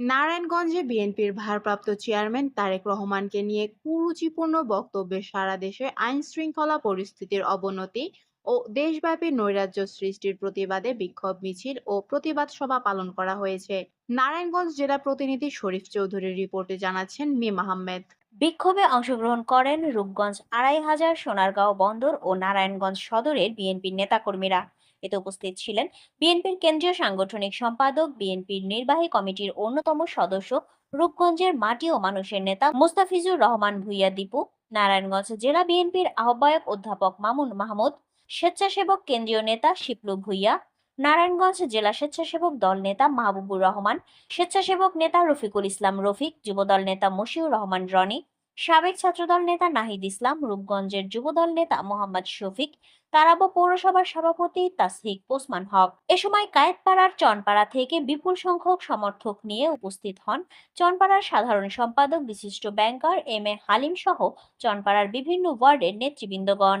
নারায়ণগঞ্জে বিএনপির ভারপ্রাপ্ত চেয়ারম্যান তারেক রহমানকে নিয়ে কুরুচিপূর্ণ বক্তব্যে সারা দেশে আইন শৃঙ্খলা পরিস্থিতির অবনতি ও দেশব্যাপী নৈরাজ্য সৃষ্টির প্রতিবাদে বিক্ষোভ মিছিল ও প্রতিবাদ সভা পালন করা হয়েছে। নারায়ণগঞ্জ জেলা প্রতিনিধি শরীফ চৌধুরীর রিপোর্টে জানাচ্ছেন মিম আহমেদ। বিক্ষোভে অংশগ্রহণ করেন রূপগঞ্জ আড়াই হাজার সোনারগাঁও বন্দর ও নারায়ণগঞ্জ সদরের বিএনপির নেতাকর্মীরা। এতে উপস্থিত ছিলেন বিএনপির কেন্দ্রীয় সাংগঠনিক সম্পাদক, বিএনপির নির্বাহী কমিটির অন্যতম সদস্য, রূপগঞ্জের মাটি ও মানুষের নেতা মুস্তাফিজুর রহমান ভুইয়া দীপু, নারায়ণগঞ্জ জেলা বিএনপির আহ্বায়ক অধ্যাপক মামুন মাহমুদ, স্বেচ্ছাসেবক কেন্দ্রীয় নেতা শিপলু ভুইয়া, নারায়ণগঞ্জ জেলা স্বেচ্ছাসেবক দল নেতা মাহবুবুর রহমান, স্বেচ্ছাসেবক নেতা রফিকুল ইসলাম রফিক, যুবদল নেতা মশিউর রহমান রনি সাবেক ছাত্রদল নেতা নাহিদ ইসলাম, রূপগঞ্জের যুবদল নেতা মোহাম্মদ শফিক, তারাবো পৌরসভার সভাপতি তাসহিক ওসমান হক। এ সময় কায়েতপাড়ার চনপাড়া থেকে বিপুল সংখ্যক সমর্থক নিয়ে উপস্থিত হন চনপাড়ার সাধারণ সম্পাদক, বিশিষ্ট ব্যাংকার এম এ হালিম সহ চনপাড়ার বিভিন্ন ওয়ার্ডের নেতৃবৃন্দগণ।